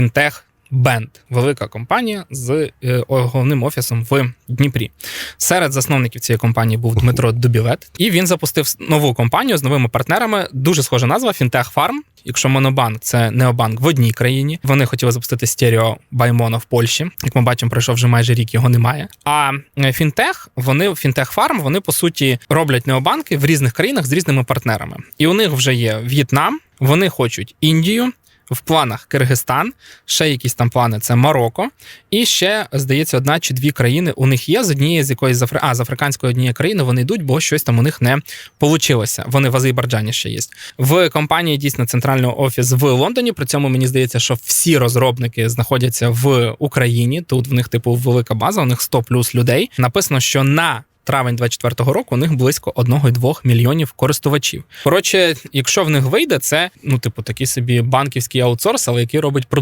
Fintech Band, велика компанія з е, головним офісом в Дніпрі. Серед засновників цієї компанії був Дмитро Дубівет, і він запустив нову компанію з новими партнерами. Дуже схожа назва Fintech Farm. Якщо Монобанк це необанк в одній країні. Вони хотіли запустити стерео Баймоно в Польщі. Як ми бачимо, пройшов вже майже рік, його немає. А е, фінтех, вони фінтех фарм, вони по суті роблять необанки в різних країнах з різними партнерами. І у них вже є В'єтнам, вони хочуть Індію. В планах Киргизстан, ще якісь там плани це Марокко, і ще, здається, одна чи дві країни у них є з однієї з якоїсь з Афри... а, з африканської однієї країни вони йдуть, бо щось там у них не получилося. Вони в Азербайджані ще є. В компанії дійсно центральний офіс в Лондоні. При цьому мені здається, що всі розробники знаходяться в Україні. Тут в них типу велика база, у них 100 плюс людей. Написано, що на Травень 24-го року у них близько 1,2 мільйонів користувачів. Коротше, якщо в них вийде, це ну, типу, такий собі банківський аутсорс, але який робить продукт.